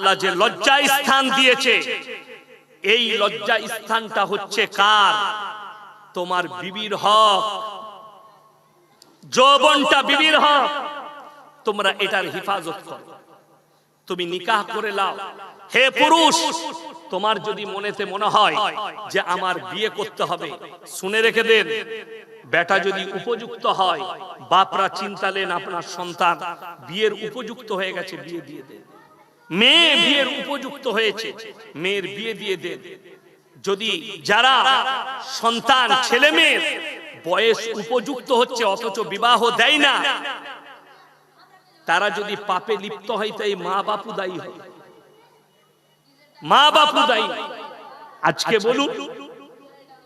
আল্লাহ যে লজ্জা স্থান দিয়েছে, এই লজ্জা স্থানটা হচ্ছে কার? তোমার বিবির হক। যৌবনটা বিবির হক। তোমরা এটার হেফাজত করো। তুমি নিকাহ করে লাও। হে পুরুষ, তোমার যদি মনেতে মনে হয় যে আমার বিয়ে করতে হবে, শুনে রেখে দেন। বেটা যদি উপযুক্ত হয়, বাপরা চিন্তালেন আপনার সন্তান, বিয়ের উপযুক্ত হয়ে গেছে, বিয়ে দিয়ে দেন। মেয়ে বিয়ের উপযুক্ত হয়েছে। মেয়ের বিয়ে দিয়ে দেন। যদি যারা সন্তান ছেলে মেয়ের বয়স উপযুক্ত হচ্ছে অথচ বিবাহ দেয় না তারা যদি পাপে লিপ্ত হয় তাই মা বাপু দায়ী হয়। মা বাপু দায়ী। আজকে বলুন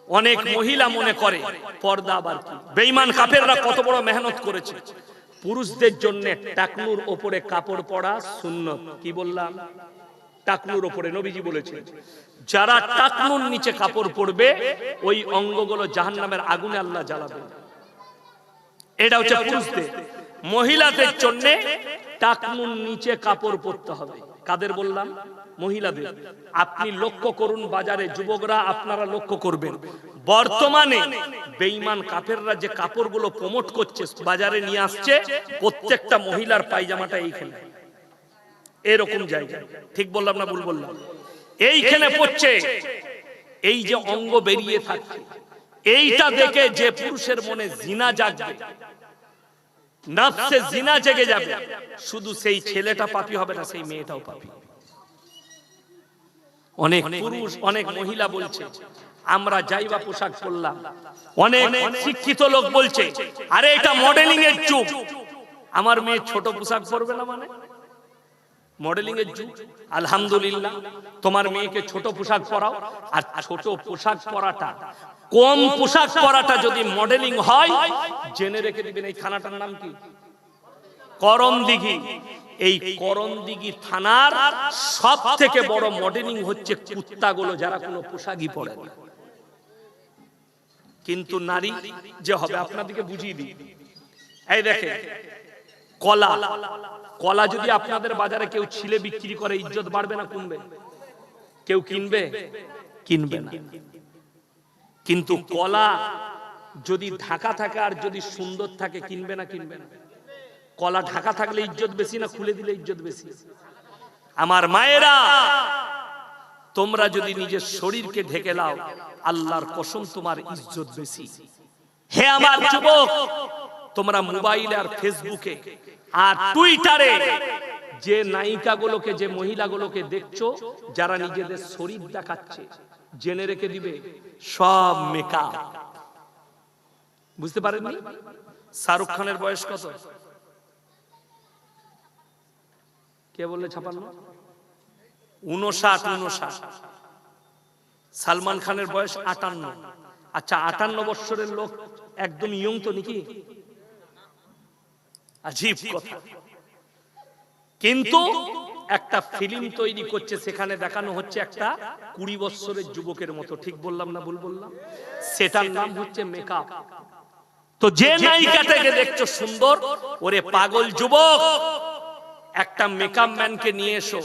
অনেক মহিলা মনে করে পর্দা আবার কি? বেঈমান কাফেররা কত বড় মেহনত করেছে। পুরুষদের জন্য টাকনুর ওপরে কাপড় পরা সুন্নত। কি বললাম? টাকনুর ওপরে নবীজি বলেছেন, যারা টাকনুর নিচে কাপড় পরবে, ওই অঙ্গগুলো জাহান নামের আগুনে আল্লাহ জ্বালাবে। এটা হচ্ছে পুরুষদের। মহিলাদের জন্য টাকনুর নিচে কাপড় পরতে হবে। কাদের বললাম? মহিলাদের। আপনি লক্ষ্য করুন বাজারে যুবকরা আপনারা লক্ষ্য করবেন। বর্তমানে বেঈমান কাফেররা যে কাপড়গুলো প্রমোট করছে, বাজারে নিয়ে আসছে, প্রত্যেকটা মহিলার পায়জামাটা এইখানে। এরকম জায়গা। ঠিক বললাম না ভুল বললাম? এইখানে পড়ছে, এই যে অঙ্গ বেরিয়ে থাকছে। এইটা দেখে যে পুরুষের মনে জিনা জাগবে। নাফসে জিনা জেগে যাবে। শুধু সেই ছেলেটা পাপি হবে না সেই মেয়েটাও পাপি। অনেক পুরুষ অনেক মহিলা বলছে আমরা যাইবা পোশাক পরলাম। অনেক শিক্ষিত লোক বলছে আরে এটা মডেলিং এর যুগ। আমার মেয়ে ছোট পোশাক পরবে না মানে? মডেলিং এর যুগ। আলহামদুলিল্লাহ তোমার মেয়েকে ছোট পোশাক পরাও আর ছোট পোশাক পরাটা কম পোশাক পরাটা যদি মডেলিং হয় জেনে রেখে দিবেন এই থানাটার নাম কি? করম দিঘি এই করম দিঘি থানার সব থেকে বড় মডেলিং হচ্ছে কুত্তাগুলো যারা কোনো পোশাকই পরে কিন্তু নারী যে হবে, আপনাদেরকে বুঝিয়ে দিই। এই দেখে কলা। কলা যদি আপনাদের বাজারে কেউ ছিলে বিক্রি করে, ইজ্জত বাড়বে না কমবে? কেউ কিনবে? কিনবে না। কিন্তু কলা যদি ঢাকা থাকে আর যদি সুন্দর থাকে, কিনবে না কিনবে না? কলা ঢাকা থাকলে ইজ্জত বেশি না খুলে দিলে ইজ্জত বেশি? আমার মায়েরা, তোমরা যদি নিজের শরীরকে ঢেকে লাও, আল্লাহর কসম তোমার ইজ্জত বেশি। হে আমার যুবক, তোমরা মোবাইলে আর ফেসবুকে আর টুইটারে যে নায়িকাগুলোকে, যে মহিলাগুলোকে দেখছ, যারা নিজেদের শরীর দেখাচ্ছে, জেনে রেখে দিবে, সব মেকআপ। বুঝতে পারেননি? শাহরুখ খানের বয়স কত? কে বললে ছাপান্ন? উনষাট উনষাট। সালমান খানের বয়স আটান্ন। আচ্ছা আটান্ন বৎসরের লোক একদম ইয়ং তো নাকি? কিন্তু একটা ফিল্ম তৈরি করছে, সেখানে দেখানো হচ্ছে একটা কুড়ি বৎসরের যুবকের মতো। ঠিক বললাম না ভুল বললাম? সেটার নাম হচ্ছে মেকআপ। তো যে নায়িকাটাকে দেখছ সুন্দর ওরে পাগল যুবক একটা মেকআপ ম্যানকে নিয়ে এসো।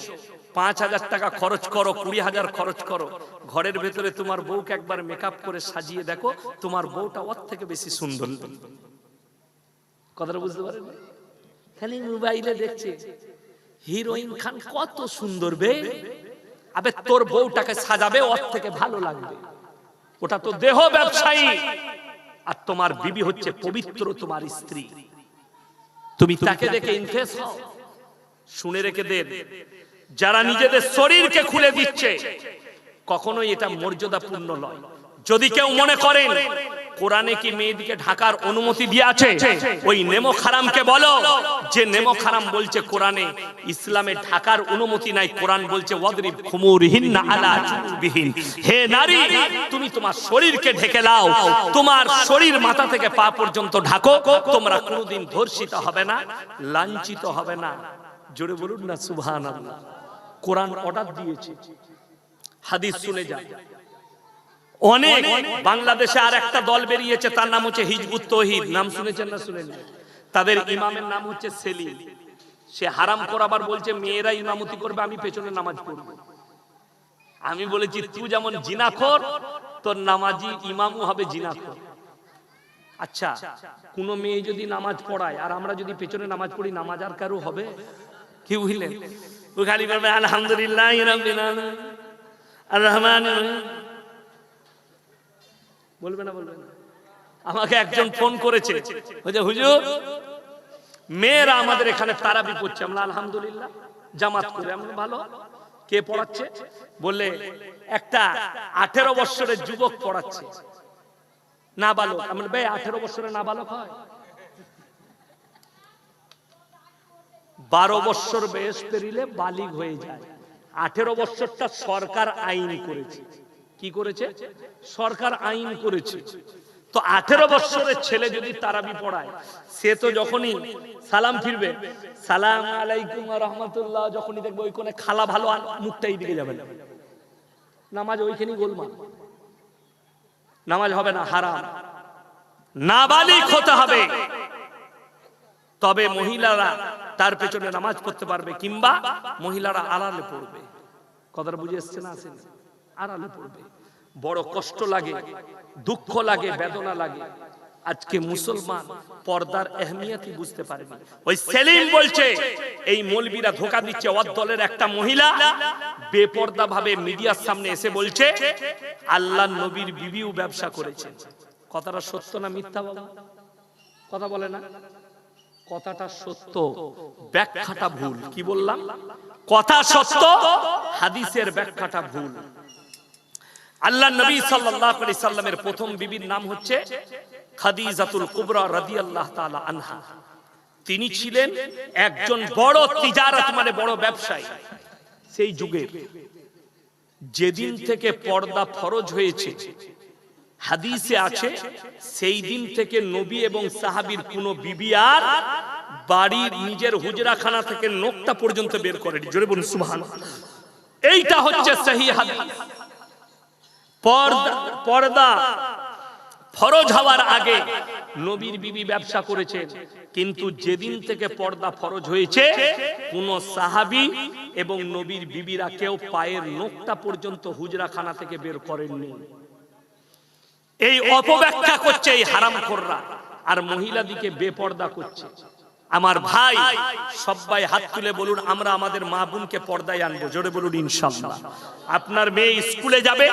পাঁচ হাজার টাকা খরচ করো কুড়ি হাজার খরচ করো। ঘরের ভেতরে তোমার বউকে একবার মেকআপ করে সাজিয়ে দেখো তোমার বউটা ওর থেকে বেশি সুন্দর। কথাটা বুঝতে পারেন খালি মোবাইলে দেখছে। হিরোইন খান কত সুন্দর বে। আবে তোর বউটাকে সাজাবে ওর থেকে ভালো লাগবে। ওটা তো দেহ ব্যবসায়ী। আর তোমার বিবি হচ্ছে পবিত্র তোমার স্ত্রী। তুমি তাকে দেখে ইনফেস হও। শুনে রেখে দেন যারা নিজেদের শরীরকে খুলে দিচ্ছে কখনোই এটা মর্যাদাপূর্ণ নয়। যদি কেউ মনে করেন কোরআনে কি মেয়েদিকে ঢাকার অনুমতি দিয়ে আছে? ওই নেমো খারামকে বলো। যে নেমো খারাম বলছে কোরআনে, ইসলামে ঢাকার অনুমতি নাই। কোরআন বলছে, ওয়াদরিব খুমুরহিন আলা হে নারী, তুমি তোমার শরীরকে ঢেকে লাও তোমার শরীর মাথা থেকে পা পর্যন্ত ঢাকো। তোমরা কোনোদিন ধর্ষিত হবে না, লাঞ্ছিত হবে না। জোরে বলুন না, সুবহানাল্লাহ। কোরআন অর্ডার দিয়েছে। হাদিস শুনে যান। অনেক বাংলাদেশে আর একটা দল বেরিয়েছে, তার নাম হচ্ছে হিজবুত তহিদ। নাম শুনেছেন না শুনেন তাদের ইমামের নাম হচ্ছে সেলিম। সে হারাম করাবার বলছে, মেয়েরা ইমামতি করবে, আমি পেছনে নামাজ পড়ব। আমি বলেছি, তুই যেমন জিনাখোর, তোর নামাজি ইমামও হবে জিনাখোর। আচ্ছা কোন মেয়ে যদি নামাজ পড়ায়, আর আমরা যদি পেছনে নামাজ পড়ি, নামাজ আর কারও হবে? কি বুঝলেন? খালি বলবে আলহামদুলিল্লাহ রহমান বলবে না বলবে না। আমাকে একজন ফোন করেছে। হুজুর, মেয়েরা আমাদের এখানে তারাবি পড়ছে আমরা, আলহামদুলিল্লাহ, জামাত করে আমরা ভালো। কে পড়াচ্ছে? বললে, একটা আঠেরো বৎসরের যুবক পড়াচ্ছে। না বালক আমরা ভাই আঠেরো বৎসরের না বালক হয়? বারো বৎসর বয়স পেরিলে বালিগ হয়ে যায়। আঠেরো বৎসরটা সরকার আইন করেছে। কি করেছে? সরকার আইন করেছে। তো আঠেরো বৎসরের ছেলে যদি তারাবি পড়ায়, সে তো যখনই সালাম ফিরবে, সালাম আলাইকুম রহমতুল্লাহ, যখনই দেখবে ওই কোনে খালা ভালো মুখটাই দিকে যাবে না। নামাজ ওইখানেই গোলমাল। নামাজ হবে না, হারাম। নাবালিক হতে হবে। তবে মহিলারা তার পেছনে নামাজ পড়তে পারবে, কিংবা মহিলারা আড়ালে পড়বে। কথাটা বুঝে এসছে না আসেন? আড়ালে পড়বে। বড় কষ্ট লাগে, দুঃখ লাগে, বেদনা লাগে। আজকে মুসলমান পর্দার এহমিয়াতি বুঝতে পারে না ওই সেলিম বলছে, এই মৌলবীরা ধোকা দিচ্ছে ওর দলের একটা মহিলা বেপর্দা ভাবে মিডিয়ার সামনে এসে বলছে, আল্লাহ নবীর বিবিও ব্যবসা করেছে কথাটা সত্য না মিথ্যা বাবা? কথা বলে না। কথাটা সত্য, ব্যাখ্যাটা ভুল। কি বললাম? কথা সত্য, হাদিসের ব্যাখ্যাটা ভুল। আল্লাহ নবী সাল্লাল্লাহু সাল্লামের প্রথম বিবির নাম হচ্ছে খাদিজাতুল কুবরা রাদিয়াল্লাহু তাআলা আনহা। তিনি ছিলেন একজন বড় তিজারত মানে বড় ব্যবসায়ী। সেই যুগের যেদিন থেকে পর্দা ফরজ হয়েছে, হাদিসে আছে, সেই দিন থেকে নবী এবং সাহাবীর কোন বিবি আর বাড়ির নিজের হুজরাখানা থেকে নোকটা পর্যন্ত বের করেনি। জোরে বলুন সুবহান এইটা হচ্ছে সহি হাদিস। পর্দা ফরজ হওয়ার আগে নবীর বিবি ব্যবসা করেছেন কিন্তু যেদিন থেকে পর্দা ফরজ হয়েছে কোন সাহাবি এবং নবীর বিবিরা কেউ পায়ের নোকটা পর্যন্ত হুজরাখানা থেকে বের করেননি। এই অপব্যাখ্যা করছে এই হারাম আর মহিলাদিকে বেপর্দা করছে। আমার ভাই সবাই হাত তুলে বলুন, আমরা আমাদের মা বোনকে পর্দায় আনব। জোরে বলুন, ইনশাল্লাহ। আপনার মেয়ে স্কুলে যাবে,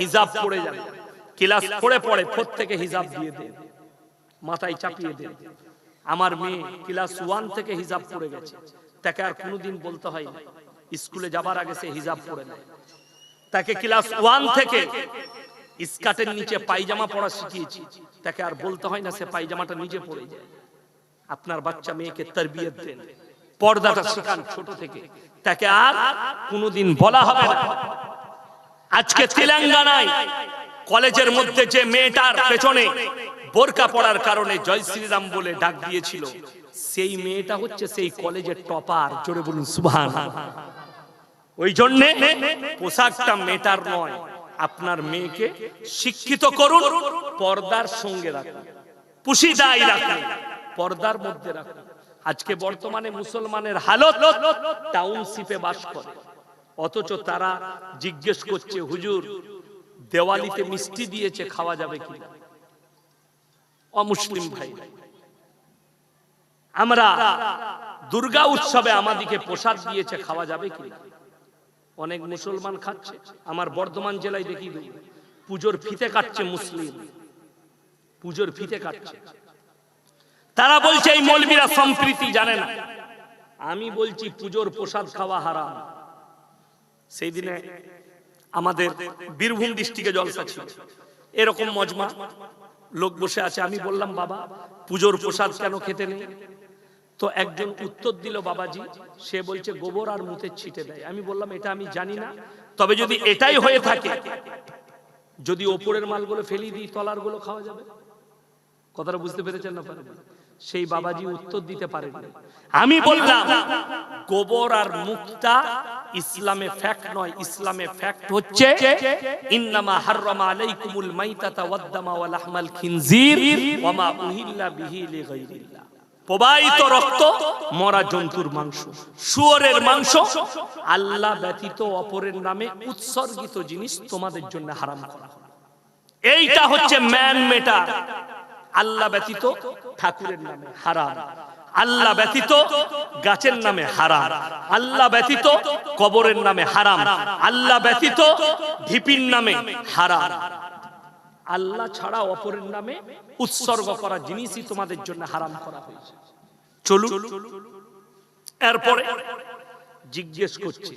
হিজাব পড়ে যাবে। ক্লাস পড়ে পড়ে থেকে হিজাব দিয়ে দেন মাথায় চাপিয়ে দেন আমার মেয়ে ক্লাস ওয়ান থেকে হিজাব পড়ে গেছে। তাকে আর কোনোদিন বলতে হয় না। স্কুলে যাবার আগে সে হিজাব পড়ে নেয়। তাকে ক্লাস ওয়ান থেকে স্কার্টের নিচে পায়জামা পরা শিখিয়েছি। তাকে আর বলতে হয় না সে পায়জামাটা নিজে পড়ে যায়। আপনার বাচ্চা মেয়েকে তরবিয়ত দেন। পর্দাটা শেখান ছোট থেকে। তাকে আর কোনোদিন বলা হবে আজকে তেলেঙ্গানায় কলেজের মধ্যে যে মেয়েটার পেছনে বোরকা পড়ার কারণে জয় শ্রীরাম বলে ডাক দিয়েছিল, সেই মেয়েটা হচ্ছে সেই কলেজের টপার, জোরে বলুন, সুবহান ওই জন্যে পোশাকটা মেটার নয়, আপনার মেয়েকে শিক্ষিত করুন, পর্দার সঙ্গে রাখুন। পুশিদাই রাখুন। পর্দার মধ্যে রাখুন আজকে বর্তমানে মুসলমানের হালত টাউনশিপে বাস করে। অথচ তারা জিজ্ঞেস করছে, হুজুর, দেওয়ালিতে মিষ্টি দিয়েছে, খাওয়া যাবে কি অমুসলিম ভাই, আমরা দুর্গা উৎসবে আমাদিকে প্রসাদ দিয়েছে, খাওয়া যাবে কি অনেক মুসলমান খাচ্ছে। আমার বর্ধমান জেলায় দেখি, পুজোর ফিতে কাটছে মুসলিম। পুজোর ফিতে কাটছে। তারা বলছে, এই মৌলবীরা সম্প্রীতি জানে না। আমি বলছি, পুজোর প্রসাদ খাওয়া হারাম। সেই দিনে আমাদের বীরভূম ডিস্ট্রিক্টে জলসা ছিল। এরকম মজমা। লোক বসে আছে। আমি বললাম, বাবা, পুজোর প্রসাদ কেন খেতে নেই? তো একজন উত্তর দিল বাবাজি। সে বলছে, গোবর আর মুতে ছিটে দেয়। আমি বললাম, এটা আমি জানি না। তবে যদি এটাই হয়ে থাকে, যদি ওপরের মালগুলো ফেলি দিই তলারগুলো খাওয়া যাবে? কথাটা বুঝতে পেরেছেন না সেই বাবাজি উত্তর দিতে পারেন। আমি বললাম গোবর আর মুক্তা ইসলামে ফ্যাক্ট নয় ইসলামে ফ্যাক্ট হচ্ছে ইন্নামা হাররামা আলাইকুমুল মাইতাতা ওয়াদ দামা ওয়া লাহমাল খিনজির ওয়া মা উহিল্লা বিহি লিগাইরিল্লাহ প্রবাহিত রক্ত মরা জন্তুর মাংস শুয়োরের মাংস আল্লাহ ব্যতীত অপরের নামে উৎসর্গিত জিনিস তোমাদের জন্য হারাম করা। এইটা হচ্ছে ম্যান মেটা আল্লাহ ব্যতীত ঠাকুরের নামে হারাম। আল্লাহ ব্যতীত গাছের নামে হারাম। আল্লাহ ব্যতীত কবরের নামে হারাম। আল্লাহ ব্যতীত ঢিপির নামে হারাম। আল্লাহ ছাড়া অপরের নামে উৎসর্গ করা জিনিসই তোমাদের জন্য হারাম করা হয়েছে। চলুন। এরপরে জিজ্ঞেস করছি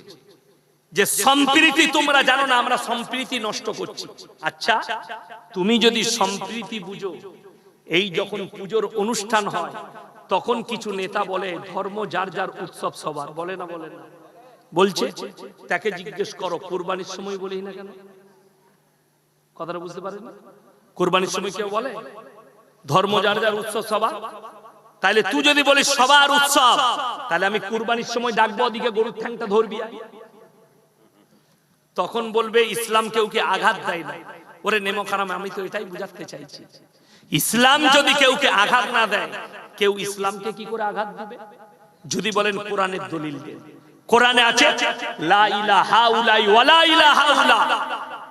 যে সম্প্রীতি তোমরা জানো না আমরা সম্প্রীতি নষ্ট করছি। আচ্ছা তুমি যদি সম্প্রীতি বুঝো এই যখন পুজোর অনুষ্ঠান হয়, তখন কিছু নেতা বলে, ধর্ম যার যার উৎসব সবার। বলে না বলে না। বলছে, তাকে জিজ্ঞেস করো, কোরবানির সময় বলি না কেন? কথাটা বুঝতে পারেন কোরবানির সময় কেউ বলে, ধর্ম যার যার উৎসব সবার। তাহলে তুই যদি বলিস, সবার উৎসব তাহলে আমি কুরবানির সময় ডাকবো, ওদিকে গরুর ঠ্যাংটা ধরবি। তখন বলবে, ইসলাম কেউ কি আঘাত দেয় না? ওরে নেমো খারাম আমি তো এটাই বুঝাতে চাইছি। ইসলাম যদি কেউকে আঘাত না দেয় কেউ ইসলামকে কি করে আঘাত দিবে? যদি বলেন কোরআনের দলিল দেন কোরআনে আছে লা ইলাহা উলাই ওয়ালা ইলাহা উলা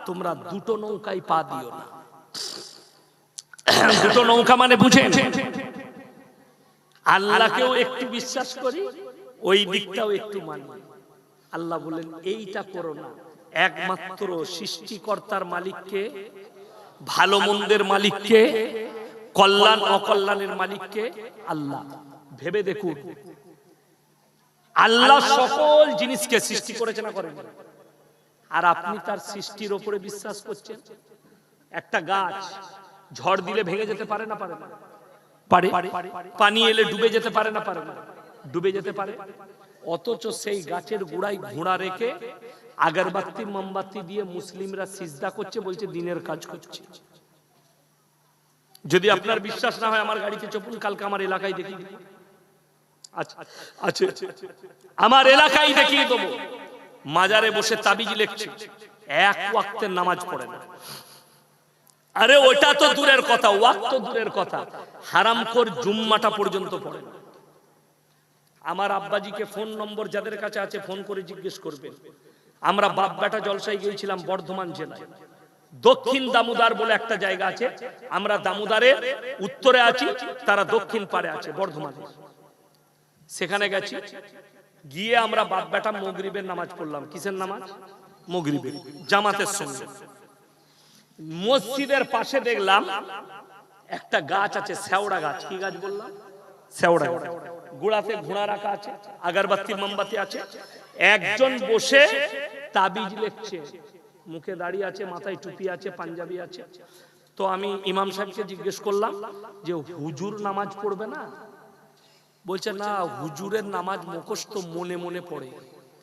তোমরা দুটো নৌকায় পা দিও না। দুটো নৌকা মানে বুঝেন? আল্লাহকেও একটু বিশ্বাস করি ওই দিকটাও একটু মানি। আল্লাহ বলেন এইটা করো না। একমাত্র সৃষ্টিকর্তার মালিককে ভালো মন্দের মালিককে কল্যাণ অকল্যাণের মালিককে আল্লাহ। ভেবে দেখুন আল্লাহ সকল জিনিসকে সৃষ্টি করেছে না করেন আর আপনি তার সৃষ্টির ওপরে বিশ্বাস করছেন? একটা গাছ ঝড় দিলে ভেঙে যেতে পারে না পারে। পারে। পানি এলে ডুবে যেতে পারে না পারে? ডুবে যেতে পারে? অথচ সেই গাছের গোড়ায় ঘোড়া রেখে আগরবাতি, মোমবাতি দিয়ে মুসলিমরা সিজদা করছে, বলছে দিনের কাজ করছে। যদি আপনার বিশ্বাস না হয় আমার গাড়িতে চপুন কালকে আমার এলাকায় দেখিয়ে দিব। আচ্ছা আমার এলাকায় দেখিয়ে মাজারে বসে তাবিজ লেখছে, এক ওয়াক্তের নামাজ পড়ে না। আরে, ওটা তো দূরের কথা ওয়াক তো দূরের কথা। হারাম কর জুম্মাটা পর্যন্ত পড়ে না। আমার আব্বাজিকে ফোন নম্বর যাদের কাছে আছে, ফোন করে জিজ্ঞেস করবেন আমরা বাপ বেটা জলসায় গিয়েছিলাম বর্ধমান জেলায়। দক্ষিণ দামোদার বলে একটা জায়গা আছে, আমরা দামোদারের উত্তরে আছি, তারা দক্ষিণ পারে আছে, বর্ধমানে। সেখানে গেছি, গিয়ে আমরা বাপ বেটা মগরিবের নামাজ পড়লাম। কিসের নামাজ? মগরিবের, জামাতের সঙ্গে। মসজিদের পাশে দেখলাম একটা গাছ আছে শেওড়া গাছ। কি গাছ বললাম? শেওড়া গাছ। গোড়াতে ঘোড়া রাখা আছে, আগরবাতি, মোমবাতি আছে। একজন বসে তাবিজ লিখছে। মুখে দাঁড়িয়ে আছে মাথায় টুপি আছে পাঞ্জাবি আছে। তো আমি ইমাম সাহেবকে জিজ্ঞেস করলাম যে হুজুর নামাজ পড়বে না? বলছে না হুজুরের নামাজ মুখস্থ মনে মনে পড়ে।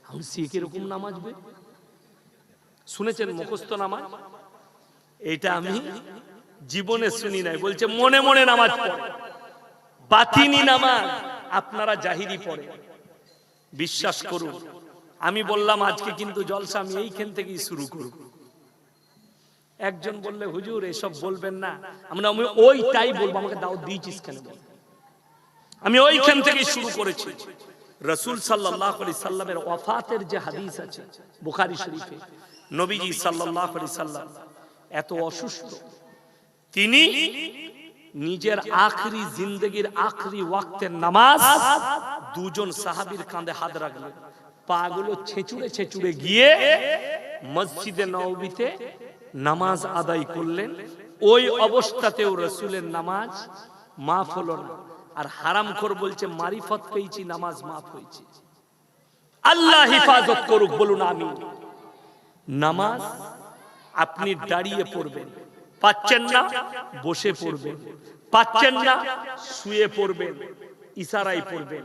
আমি সে কীরকম নামাজ বে? শুনেছেন মুখস্থ নামাজ? এটা আমি জীবনে শুনি নাই। বলছে মনে মনে নামাজ পড়ে। বাতিনি নামাজ আপনারা জাহিরি পড়ে বিশ্বাস করুন। আমি বললাম আজকে কিন্তু জলসা আমি এইখান থেকেই শুরু করব। একজন বললে হুজুর এসব বলবেন না। আমরা আমি ওইটাই বলব আমাকে দাও দিয়েছিস কেন আমি ওইখান থেকেই শুরু করেছি। রসুল সাল্লাহ আলি সাল্লামের ওয়াফাতের যে হাদিস আছে বুখারি শরীফে নবীজি সাল্লাহ আলি সাল্লাম এত অসুস্থ। তিনি নিজের আখরি জিন্দগির আখরি ওয়াক্তের নামাজ দুজন সাহাবীর কাঁধে হাত রাখলেন পাগুলো ছেঁচুড়ে ছেঁচুড়ে গিয়ে মসজিদে নবীতে নামাজ আদায় করলেন। ওই অবস্থাতেও রসুলের নামাজ মাফ হলো না। আর হারাম খোর বলছে, মারিফত পেয়েছি, নামাজ মাফ হয়েছে। আল্লাহ হিফাজত করুক, বলুন আমি নামাজ আপনি দাঁড়িয়ে পড়বেন। পাচ্ছেন না বসে পড়বেন পাচ্ছেন না শুয়ে পড়বেন ইশারায় পড়বেন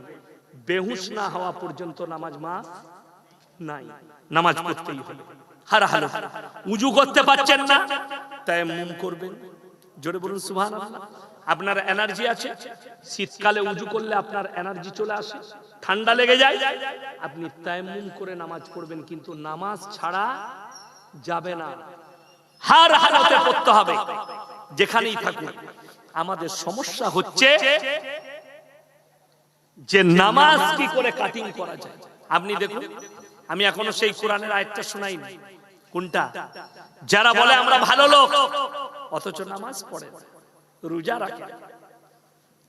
বেহুশ না হওয়া পর্যন্ত নামাজ মা নাই। নামাজ পড়তেই হবে। হারা হারা উজু করতে পাচ্ছেন না তাই মুম করবেন। জোরে বলুন সুবহান আপনার এনার্জি আছে? শীতকালে উজু করলে আপনার এনার্জি চলে আসে। ঠান্ডা লেগে যায়? আপনি তায়াম্মুম করে নামাজ পড়বেন কিন্তু নামাজ ছাড়া যাবে না। হার হারাতে পড়তে হবে। যেখানেই থাকুন আমাদের সমস্যা হচ্ছে যে নামাজ কি করে কাটিং করা যায়। আপনি দেখুন, আমি এখনও সেই কোরআনের আয়াতটা শোনাইনি। কোনটা? যারা বলে আমরা ভালো লোক, অথচ নামাজ পড়ে, রোজা রাখে।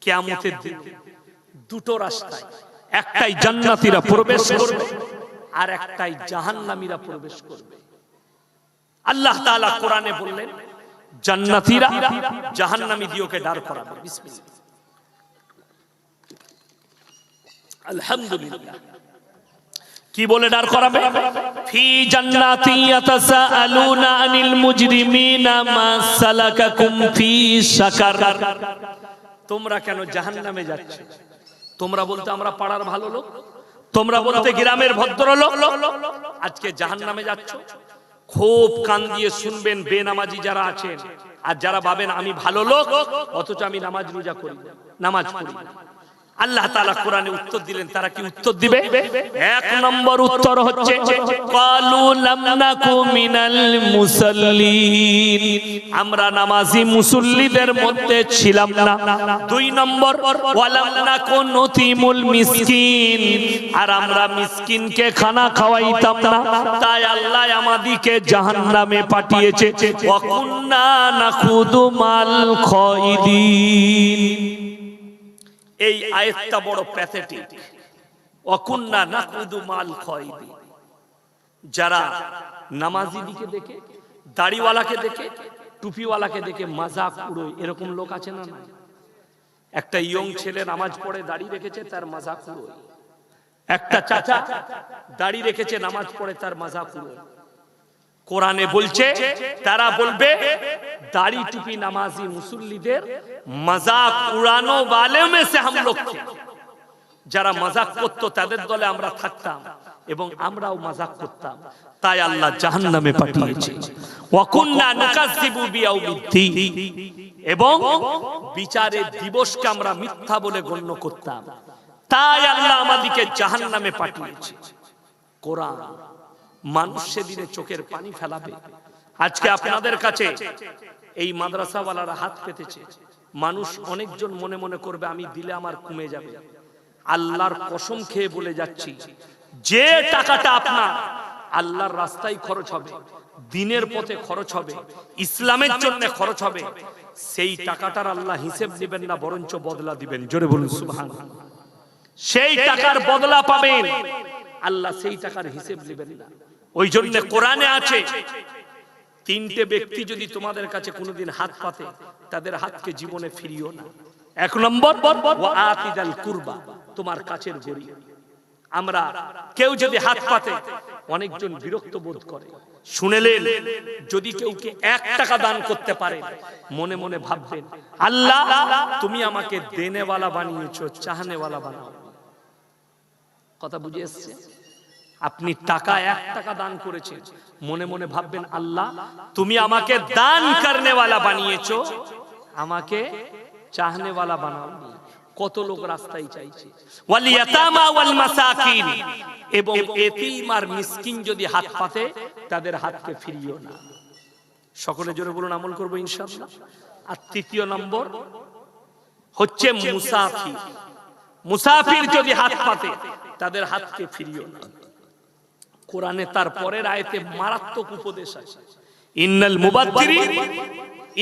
কিয়ামতের দিন দুটো রাস্তায়, একটাই জান্নাতীরা প্রবেশ করবে আর একটাই জাহান্নামীরা প্রবেশ করবে। আল্লাহ তাআলা কোরআনে বললেন, জান্নাতীরা জাহান্নামী দিওকে দাঁড় করাবে। আলহামদুলিল্লাহ। কি বলে দাঁড় করাবে? ফি জান্নাতি আনিল মুজরিমিনা মা সালাকাকুম ফি সাকার তোমরা কেন জাহান্নামে যাচ্ছ? তোমরা বলতে আমরা পাড়ার ভালো লোক। তোমরা বলতে গ্রামের ভদ্রলোক। আজকে জাহান্নামে যাচ্ছ? খুব কান দিয়ে শুনবেন বেনামাজি যারা আছেন আর যারা ভাবেন আমি ভালো লোক, অথচ আমি নামাজ রোজা করি নামাজ পড়ি। আল্লাহ তাআলা কোরআনে উত্তর দিলেন তারা কি উত্তর দিবে? এক নম্বর উত্তর হচ্ছে কালু লাম নাকু মিনাল মুসাল্লিন। আমরা নামাজি মুসল্লিদের মধ্যে ছিলাম না। দুই নম্বর ওয়ালাম নাকু নতিমুল মিসকিন। আর আমরা মিসকিনকে খানা খাওয়াইতাম না। তাই আল্লাহ আমাদিকে জাহান্নামে পাঠিয়েছে ওয়া কুন্না নাখুদু মাল খাইদিন। এই আয়াতটা বড় প্যাথেটিক। অকুন্না নাকুদু মাল খয়দি যারা নামাজি দিকে দেখে, দাড়িওয়ালাকে দেখে, টুপিওয়ালাকে দেখে মাজাক উড়োয়, এরকম লোক আছে না একটা ইয়ং ছেলে নামাজ পড়ে, দাড়ি রেখেছে, তার মাজাক উড়োয়। একটা চাচা দাড়ি রেখেছে, নামাজ পড়ে, তার মাজাক উড়োয়। কোরআনে বলছে তারা বলবে দাড়ি টুপি নামাজি মুসল্লিদের মজাক উড়ানো বালে মেসে হাম যারা মজাক করতো তাদের দলে আমরা থাকতাম এবং আমরাও মজাক করতাম। তাই আল্লাহ জাহান নামে পাঠিয়েছে। এবং বিচারের দিবসকে আমরা মিথ্যা বলে গণ্য করতাম। তাই আল্লাহ আমাদেরকে জাহান নামে পাঠিয়েছে। কোরআন। মানুষ সেদিনে চোখের পানি ফেলাবে। আজকে আপনাদের কাছে এই মাদ্রাসাওয়ালারা হাত পেতেছে। মানুষ অনেকজন মনে মনে করবে আমি দিলে আমার কমে যাবে। আল্লাহর কসম খেয়ে বলে যাচ্ছি যে টাকাটা আপনার আল্লাহর রাস্তায় খরচ হবে দিনের পথে খরচ হবে ইসলামের জন্য খরচ হবে সেই টাকাটার আল্লাহ হিসেব দিবেন না বরঞ্চ বদলা দিবেন। জোরে বলুন সুবহান সেই টাকার বদলা পাবেন। আল্লাহ সেই টাকার হিসেব নেবেন না। ওই জন্য কোরআনে আছে তিনটে ব্যক্তি যদি তোমাদের কাছে কোনোদিন হাত পাতে তাদের হাতকে জীবনে ফিরিও না। এক নম্বর আতিদাল কুরবা তোমার কাছের গরিব আমরা কেউ যদি হাত পাতে অনেকজন বিরক্ত বোধ করে। শুনেলেন যদি কেউকে এক টাকা দান করতে পারে মনে মনে ভাববেন আল্লাহ তুমি আমাকে দেনেওয়ালা বানিয়েছ চাহনেওয়ালা বানাও। কথা বুঝে এসছে? আপনি টাকা এক টাকা দান করেছেন। মনে মনে ভাববেন, আল্লাহ, তুমি আমাকে দান করনেওয়ালা বানিয়েছো, আমাকে চাহনেওয়ালা বানাওনি। কত লোক রাস্তায় চাইছে। ওয়াল ইয়াতামা ওয়াল মাসাকিন। এবং এতিম আর মিসকিন যদি হাত পাতে, তাদের হাতকে ফিরিও না। সকলে জোরে বলুন, আমল করব ইনশাআল্লাহ। আর তৃতীয় নম্বর হচ্ছে মুসাফির। মুসাফির যদি হাত পাতে, তাদের হাতকে ফিরিও না। কোরআনে তার পরের আয়াতে মারাত্মক উপদেশ আছে। ইন্নাল মুবাদ্দিরিন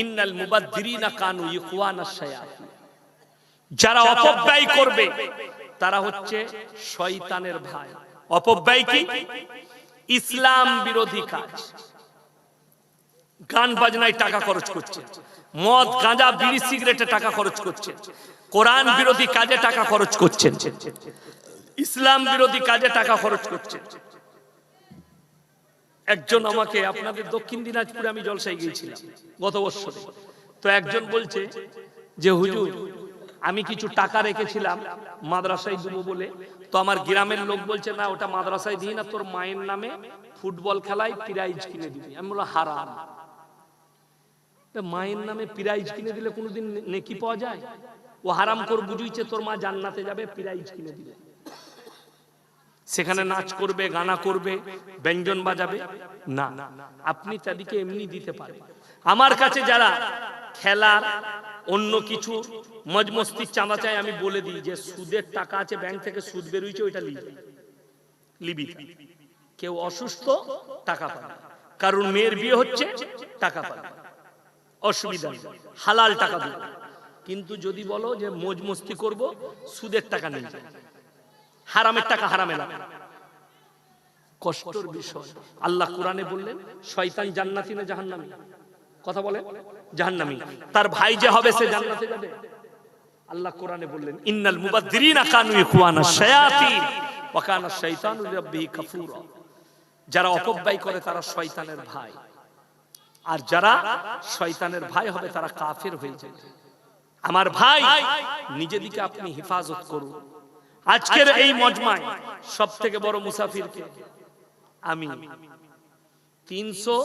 ইন্নাল মুবাদ্দিরিনা কানু ইখওয়ানাশ শায়াতিন। যারা অপব্যয় করবে তারা হচ্ছে শয়তানের ভাই। অপব্যয় কি? ইসলাম বিরোধী কাজ। গান বাজনায় টাকা খরচ করছে। মদ গাঁজা বিড়ি সিগারেটে টাকা খরচ করছে। কোরআন বিরোধী কাজে টাকা খরচ করছেন ইসলাম বিরোধী কাজে টাকা খরচ করছেন একজন আমাকে, আপনাদের দক্ষিণ দিনাজপুরে আমি জলসাই গিয়েছিলাম গত বছরে তো একজন বলছে যে, হুজুর, আমি কিছু টাকা রেখেছিলাম মাদ্রাসায় দেবো বলে। তো আমার গ্রামের লোক বলছে, না, ওটা মাদ্রাসায় দিই না, তোর মায়ের নামে ফুটবল খেলায় প্রাইজ কিনে দিবি। আমি বললাম, হারাম। মায়ের নামে প্রাইজ কিনে দিলে কোনোদিন নেকি পাওয়া যায়? ও হারাম কর বুঝুইছে তোর মা জান্নাতে যাবে প্রাইজ কিনে দিবে। সেখানে নাচ করবে, গানা করবে, ব্যঞ্জন বাজাবে। না, আপনি তাদেরকে এমনি দিতে পারেন। আমার কাছে যারা খেলার অন্য কিছু, মজমস্তির চাঁদা চাই আমি বলে দিই যে সুদের টাকা আছে, ব্যাংক থেকে সুদ বেরোইছে, ওইটা লিবি। লিবি কেউ অসুস্থ, টাকা পাবে কারণ মেয়ের বিয়ে হচ্ছে, টাকা পাবে অসুবিধা হালাল টাকা দেবো কিন্তু যদি বলো যে মজমস্তি করব, সুদের টাকা নেই। হারামের টাকা হারামে লাগে কষ্টর বিষয়। আল্লাহ কোরআনে বললেন, শয়তান জান্নাতি না জাহান্নামী? কথা বলে? জাহান্নামী। তার ভাই যে হবে সে জান্নাতে যাবে। আল্লাহ কোরআনে বললেন, ইন্নাল মুবাদদিরিনা কানু ইখওয়ানা শায়াতিন, ওয়া কানা শাইতানু লিরাব্বিহি কাফুরা। যারা অপব্যয় করে তারা শয়তানের ভাই। আর যারা শয়তানের ভাই হবে, তারা কাফের হয়ে যাবে। আমার ভাই নিজে দিকে আপনি হেফাজত করুন। আজকের এই মজমায় সব থেকে বড় মুসাফিরকে আমি তিনশো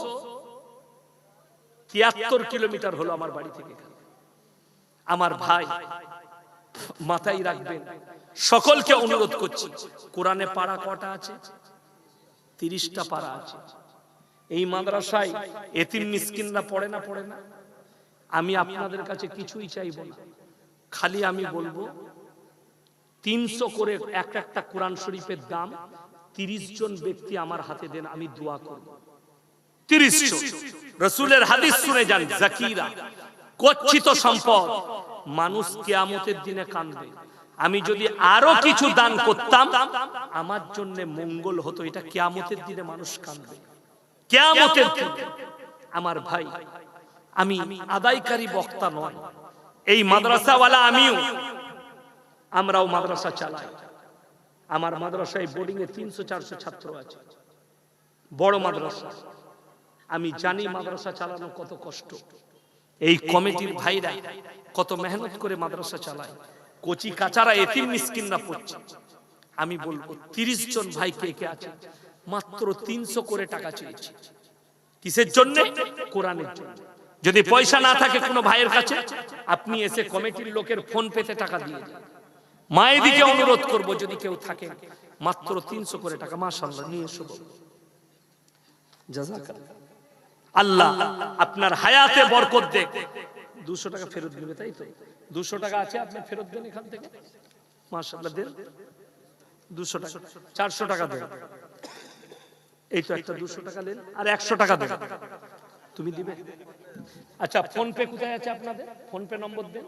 তিয়াত্তর কিলোমিটার হলো আমার বাড়ি থেকে। আমার ভাই মাথায় রাখবেন সকলকে অনুরোধ করছি কোরআনে পাড়া কটা আছে? তিরিশটা পাড়া আছে। এই মাদ্রাসায় এতিম মিসকিনরা পড়ে না পড়ে না। আমি আপনাদের কাছে কিছুই চাইব না। খালি আমি বলব তিনশো করে এক একটা কোরআন শরীফের দাম তিরিশ জন ব্যক্তি আমার হাতে দেন, আমি দোয়া করব। তিরিশ রসুলের হাদিস শুনে সম্পদ। মানুষ কেয়ামতের দিনে আমি যদি আরও কিছু দান করতাম, আমার জন্য মঙ্গল হতো, এটা কেয়ামতের দিনে মানুষ কাঁদবে। কেয়ামতের আমার ভাই, আমি আদায়কারী বক্তা নয়, এই মাদ্রাসাওয়ালা আমিও আমরাও মাদ্রাসা চালাই। আমার মাদ্রাসায় বোর্ডিং এ তিনশো, চারশো ছাত্র আছে। বড় মাদ্রাসা। আমি জানি মাদ্রাসা চালানো কত কষ্ট। এই কমিটির ভাইরা কত মেহনত করে মাদ্রাসা চালায়। কচি কাচারা এতিম মিসকিনরা পড়ছে। আমি বলব, তিরিশ জন ভাই কে কে আছে? মাত্র তিনশো করে টাকা চেয়েছি। কিসের জন্য? কোরআনের জন্য। যদি পয়সা না থাকে কোনো ভাইয়ের কাছে, আপনি এসে কমিটির লোকের ফোন পেতে টাকা দিয়ে দিন। মায়েদিকে অনুরোধ করব যদি কেউ থাকে মাত্র তিনশো করে টাকা মাশাল্লাহ নিয়ে এসো আল্লাহ আপনার হায়াতে বরকত দেখ। দুশো টাকা ফেরত দেবে তাই তো? দুশো টাকা আছে আপনি ফেরত দেন এখান থেকে। মাশাল্লাহ দেন। দুশো টাকা চারশো টাকা দেন। এই তো একটা দুশো টাকা দেন আর একশো টাকা দেন। তুমি দিবে? আচ্ছা ফোন পে কোথায় আছে আপনাদের? ফোন পে নম্বর দেন।